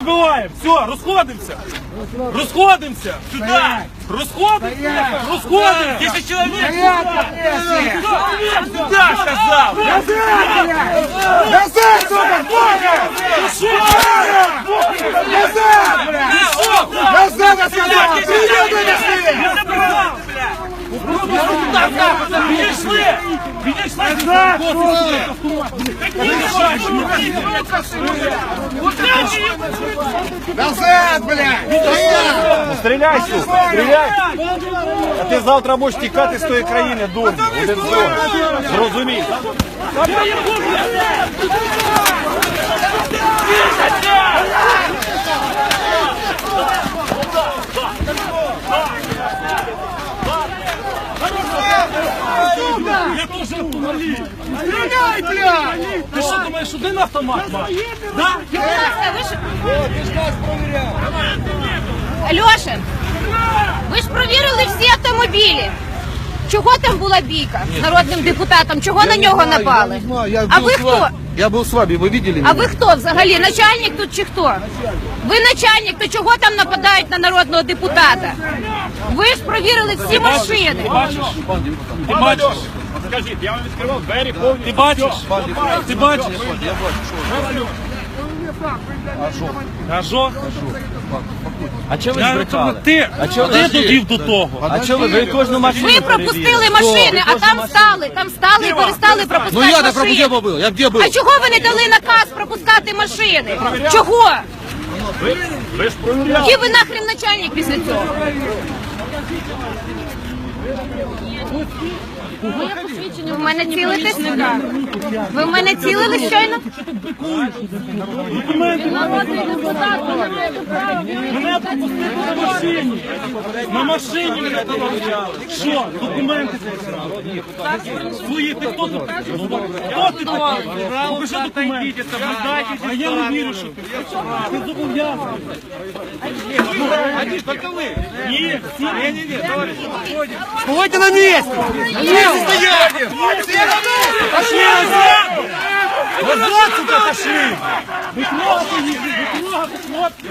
Вбиваємо, все, розходимося. Розходимося. Сюди. Розходимося. Розходимося. 10 чоловік. Сюди, сказав. Назад, сука, Бога! Назад, блядь! Ти що? Назад, я сказал! Привет, донесли! Підійшли! Підійшли! Назад, Блядь! Стріляй, сука, стріляй! А ти завтра можеш тікати з тої країни, дурню. Один з другим. Зрозумій. Я теж автомобіль. Стріляй, блядь! Ти що думаєш, один автомат має? Да? Альошин, ви ж провірили всі автомобілі. Чого там була бійка з народним депутатом? Чого на нього напали? А ви хто? Я был с вами, вы видели А ви хто взагалі? Начальник тут чи хто? Ви начальник, то чого там нападають на народного депутата? Ви ж провірили всі машини. Ти бачиш? Скажіть, я вам відкривав двері повні. Ти бачиш? Ти бачиш? А що? А чого ви Я- збрехали? Ти, А чого ти ви- довів до того. А чого ви, ви кожну машину Ви пропустили машини, а там стали, там стали і перестали Ну пропускати я на где машини. был? Я где был? А чого ви не дали наказ пропускати машини? Чого? Ви ж провіряли. Який ви нахрен начальник після цього? Моє посвідчення. В мене цілитесь? Ви в мене цілили щойно? Він народний депутат, ви не маєте права. Мене пропустили на машині. На машині мене. Що? Документи. Свої, ти хто тут? Хто ти такий? Покажи документи. А я не вірю, що ти. Ти зобов'язаний. Ні, всі. Ні, ні, ні, Стойте на месте! На месте стоять! Пошли назад! Назад сюда пошли! Вытрогай их, вытрогай, смотри!